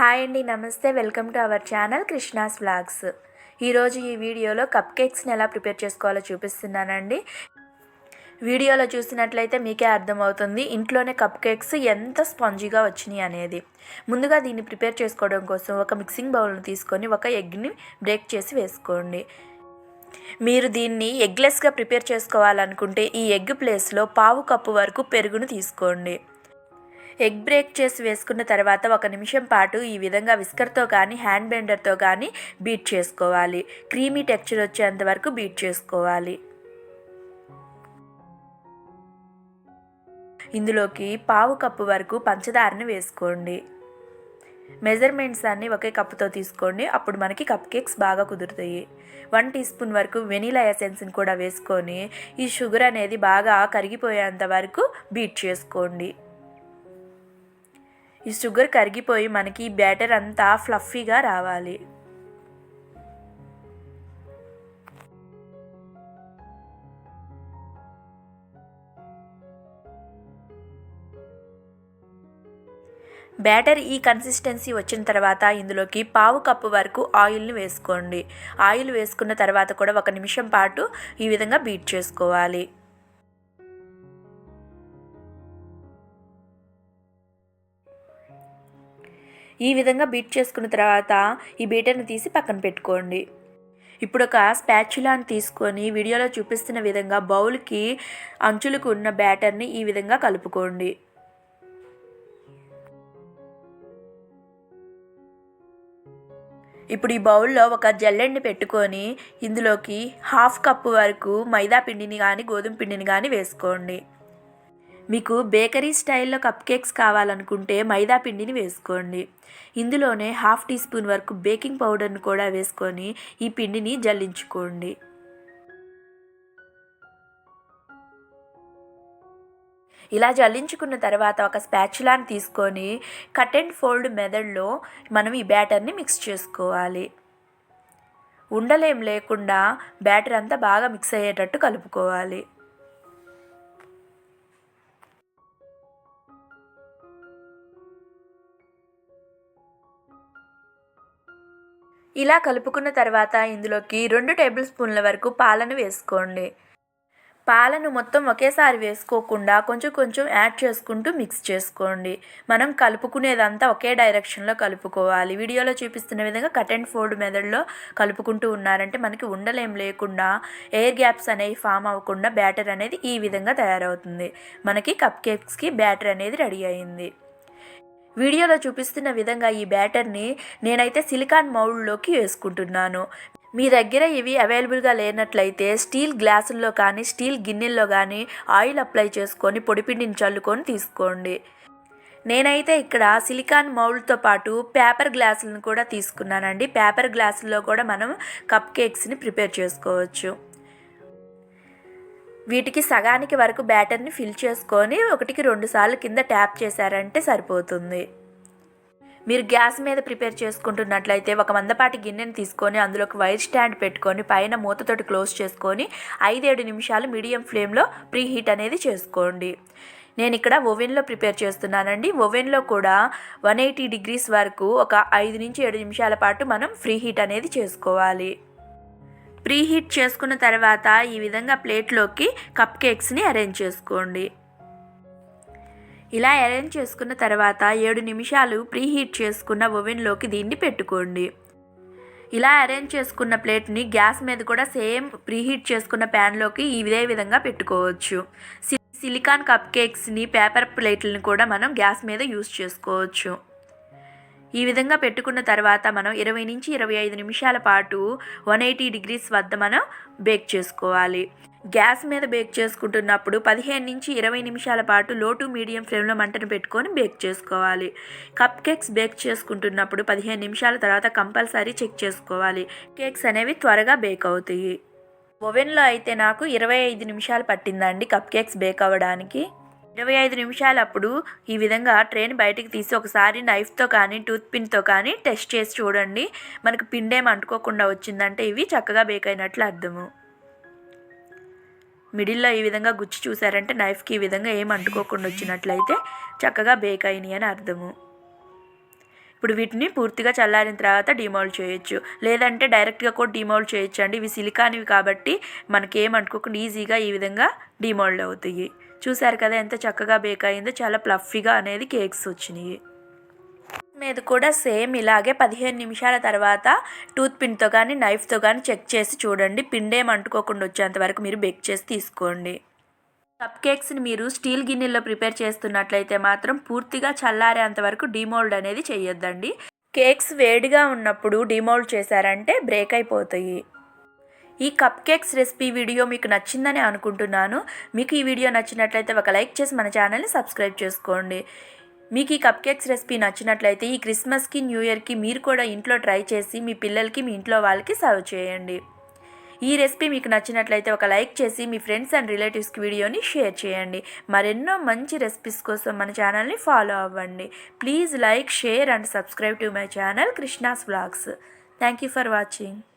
Hi అండి నమస్తే. Welcome to our channel Krishna's vlogs. ఈరోజు ఈ వీడియోలో కప్ కేక్స్ని ఎలా ప్రిపేర్ చేసుకోవాలో చూపిస్తున్నానండి. వీడియోలో చూసినట్లయితే మీకే అర్థమవుతుంది. ఇంట్లోనే కప్ కేక్స్ ఎంత స్పాంజీగా వచ్చినాయి అనేది. ముందుగా దీన్ని ప్రిపేర్ చేసుకోవడం కోసం ఒక మిక్సింగ్ బౌల్ని తీసుకొని ఒక ఎగ్ని బ్రేక్ చేసి వేసుకోండి. మీరు దీన్ని ఎగ్లెస్గా ప్రిపేర్ చేసుకోవాలనుకుంటే ఈ ఎగ్ ప్లేస్లో పావు కప్పు వరకు పెరుగును తీసుకోండి. ఎగ్ బ్రేక్ చేసి వేసుకున్న తర్వాత ఒక నిమిషం పాటు ఈ విధంగా విస్కర్తో కానీ హ్యాండ్ బెండర్తో కానీ బీట్ చేసుకోవాలి. క్రీమీ టెక్చర్ వచ్చేంత వరకు బీట్ చేసుకోవాలి. ఇందులోకి పావు కప్పు వరకు పంచదారని వేసుకోండి. మెజర్మెంట్స్ అన్నీ ఒకే కప్పుతో తీసుకోండి. అప్పుడు మనకి కప్ కేక్స్ బాగా కుదురుతాయి. వన్ టీ స్పూన్ వరకు వెనీలా ఎసెన్స్ని కూడా వేసుకొని ఈ షుగర్ అనేది బాగా కరిగిపోయేంత వరకు బీట్ చేసుకోండి. ఈ షుగర్ కరిగిపోయి మనకి ఈ బ్యాటర్ అంతా ఫ్లఫీగా రావాలి. బ్యాటర్ ఈ కన్సిస్టెన్సీ వచ్చిన తర్వాత ఇందులోకి పావు కప్పు వరకు ఆయిల్ని వేసుకోండి. ఆయిల్ వేసుకున్న తర్వాత కూడా ఒక నిమిషం పాటు ఈ విధంగా బీట్ చేసుకోవాలి. ఈ విధంగా బీట్ చేసుకున్న తర్వాత ఈ బీటర్ని తీసి పక్కన పెట్టుకోండి. ఇప్పుడు ఒక స్పాచులాని తీసుకొని వీడియోలో చూపిస్తున్న విధంగా బౌల్కి అంచులకు ఉన్న బ్యాటర్ని ఈ విధంగా కలుపుకోండి. ఇప్పుడు ఈ బౌల్లో ఒక జల్లెండి పెట్టుకొని ఇందులోకి హాఫ్ కప్పు వరకు మైదా పిండిని కానీ గోధుమ పిండిని కానీ వేసుకోండి. మీకు బేకరీ స్టైల్లో కప్ కేక్స్ కావాలనుకుంటే మైదా పిండిని వేసుకోండి. ఇందులోనే హాఫ్ టీ స్పూన్ వరకు బేకింగ్ పౌడర్ను కూడా వేసుకొని ఈ పిండిని జల్లించుకోండి. ఇలా జల్లించుకున్న తర్వాత ఒక స్పాచులాని తీసుకొని కట్ అండ్ ఫోల్డ్ మెదడ్లో మనం ఈ బ్యాటర్ని మిక్స్ చేసుకోవాలి. ఉండలేం లేకుండా బ్యాటర్ అంతా బాగా మిక్స్ అయ్యేటట్టు కలుపుకోవాలి. ఇలా కలుపుకున్న తర్వాత ఇందులోకి రెండు టేబుల్ స్పూన్ల వరకు పాలను వేసుకోండి. పాలను మొత్తం ఒకేసారి వేసుకోకుండా కొంచెం కొంచెం యాడ్ చేసుకుంటూ మిక్స్ చేసుకోండి. మనం కలుపుకునేదంతా ఒకే డైరెక్షన్లో కలుపుకోవాలి. వీడియోలో చూపిస్తున్న విధంగా కట్ అండ్ ఫోల్డ్ మెథడ్లో కలుపుకుంటూ ఉన్నారంటే మనకి ఉండలేం లేకుండా ఎయిర్ గ్యాప్స్ అనేవి ఫామ్ అవ్వకుండా బ్యాటర్ అనేది ఈ విధంగా తయారవుతుంది. మనకి కప్ కేక్స్కి బ్యాటర్ అనేది రెడీ అయింది. వీడియోలో చూపిస్తున్న విధంగా ఈ బ్యాటర్ని నేనైతే సిలికాన్ మౌల్డ్లోకి వేసుకుంటున్నాను. మీ దగ్గర ఇవి అవైలబుల్గా లేనట్లయితే స్టీల్ గ్లాసుల్లో కానీ స్టీల్ గిన్నెల్లో కానీ ఆయిల్ అప్లై చేసుకొని పొడిపిండిని చల్లుకొని తీసుకోండి. నేనైతే ఇక్కడ సిలికాన్ మౌల్డ్తో పాటు పేపర్ గ్లాసులను కూడా తీసుకున్నానండి. పేపర్ గ్లాసుల్లో కూడా మనం కప్ కేక్స్ని ప్రిపేర్ చేసుకోవచ్చు. వీటికి సగానికి వరకు బ్యాటర్ని ఫిల్ చేసుకొని ఒకటికి రెండు సార్లు కింద ట్యాప్ చేశారంటే సరిపోతుంది. మీరు గ్యాస్ మీద ప్రిపేర్ చేసుకుంటున్నట్లయితే ఒక మందపాటి గిన్నెని తీసుకొని అందులోకి వైర్ స్టాండ్ పెట్టుకొని పైన మూతతోటి క్లోజ్ చేసుకొని ఐదేడు నిమిషాలు మీడియం ఫ్లేమ్లో ప్రీ హీట్ అనేది చేసుకోండి. నేను ఇక్కడ ఓవెన్లో ప్రిపేర్ చేస్తున్నానండి. ఓవెన్లో కూడా వన్ ఎయిటీ డిగ్రీస్ వరకు ఒక ఐదు నుంచి ఏడు నిమిషాల పాటు మనం ఫ్రీ హీట్ అనేది చేసుకోవాలి. ప్రీ హీట్ చేసుకున్న తర్వాత ఈ విధంగా ప్లేట్లోకి కప్ కేక్స్ని అరేంజ్ చేసుకోండి. ఇలా అరేంజ్ చేసుకున్న తర్వాత ఏడు నిమిషాలు ప్రీ హీట్ చేసుకున్న ఓవెన్లోకి దీన్ని పెట్టుకోండి. ఇలా అరేంజ్ చేసుకున్న ప్లేట్ని గ్యాస్ మీద కూడా సేమ్ ప్రీహీట్ చేసుకున్న ప్యాన్లోకి ఇదే విధంగా పెట్టుకోవచ్చు. సిలికాన్ కప్ కేక్స్ని పేపర్ ప్లేట్లను కూడా మనం గ్యాస్ మీద యూస్ చేసుకోవచ్చు. ఈ విధంగా పెట్టుకున్న తర్వాత మనం ఇరవై నుంచి ఇరవై ఐదు నిమిషాల పాటు వన్ ఎయిటీ డిగ్రీస్ వద్ద మనం బేక్ చేసుకోవాలి. గ్యాస్ మీద బేక్ చేసుకుంటున్నప్పుడు పదిహేను నుంచి ఇరవై నిమిషాల పాటు లో టు మీడియం ఫ్లేమ్లో మంటను పెట్టుకొని బేక్ చేసుకోవాలి. కప్ కేక్స్ బేక్ చేసుకుంటున్నప్పుడు పదిహేను నిమిషాల తర్వాత కంపల్సరీ చెక్ చేసుకోవాలి. కేక్స్ అనేవి త్వరగా బేక్ అవుతాయి. ఓవెన్లో అయితే నాకు ఇరవై ఐదు నిమిషాలు పట్టిందండి కప్ కేక్స్ బేక్ అవ్వడానికి. ఇరవై ఐదు నిమిషాలు అప్పుడు ఈ విధంగా ట్రైన్ బయటికి తీసి ఒకసారి నైఫ్తో కానీ టూత్ పిన్తో కానీ టెస్ట్ చేసి చూడండి. మనకు పిండేం అంటుకోకుండా వచ్చిందంటే ఇవి చక్కగా బేక్ అయినట్లు అర్థము. మిడిల్లో ఈ విధంగా గుచ్చి చూసారంటే నైఫ్కి ఈ విధంగా ఏం అంటుకోకుండా వచ్చినట్లయితే చక్కగా బేక్ అయినాయి అని అర్థము. ఇప్పుడు వీటిని పూర్తిగా చల్లారిన తర్వాత డిమోల్డ్ చేయొచ్చు. లేదంటే డైరెక్ట్గా కూడా డిమోల్డ్ చేయొచ్చు అండి ఇవి సిలికానివి కాబట్టి మనకేం అంటుకోకుండా ఈజీగా ఈ విధంగా డిమోల్డ్ అవుతాయి. చూసారు కదా ఎంత చక్కగా బేక్ అయిందో చాలా ప్లఫీగా అనేది కేక్స్ వచ్చినాయి. మీద కూడా సేమ్ ఇలాగే పదిహేను నిమిషాల తర్వాత టూత్ పిన్తో కానీ నైఫ్తో కానీ చెక్ చేసి చూడండి. పిండేం అంటుకోకుండా వచ్చేంత వరకు మీరు బేక్ చేసి తీసుకోండి. కప్ కేక్స్ని మీరు స్టీల్ గిన్నెల్లో ప్రిపేర్ చేస్తున్నట్లయితే మాత్రం పూర్తిగా చల్లారేంత వరకు డిమోల్డ్ అనేది చేయొద్దండి. కేక్స్ వేడిగా ఉన్నప్పుడు డిమోల్డ్ చేశారంటే బ్రేక్ అయిపోతాయి. ఈ కప్ కేక్స్ రెసిపీ వీడియో మీకు నచ్చిందని అనుకుంటున్నాను. మీకు ఈ వీడియో నచ్చినట్లయితే ఒక లైక్ చేసి మన ఛానల్ని సబ్స్క్రైబ్ చేసుకోండి. మీకు ఈ కప్ కేక్స్ రెసిపీ నచ్చినట్లయితే ఈ క్రిస్మస్కి న్యూ ఇయర్కి మీరు కూడా ఇంట్లో ట్రై చేసి మీ పిల్లలకి మీ ఇంట్లో వాళ్ళకి సర్వ్ చేయండి. ఈ రెసిపీ మీకు నచ్చినట్లయితే ఒక లైక్ చేసి మీ ఫ్రెండ్స్ అండ్ రిలేటివ్స్కి వీడియోని షేర్ చేయండి. మరెన్నో మంచి రెసిపీస్ కోసం మన ఛానల్ని ఫాలో అవ్వండి. Please like share and subscribe to my channel Krishna's vlogs thank you for watching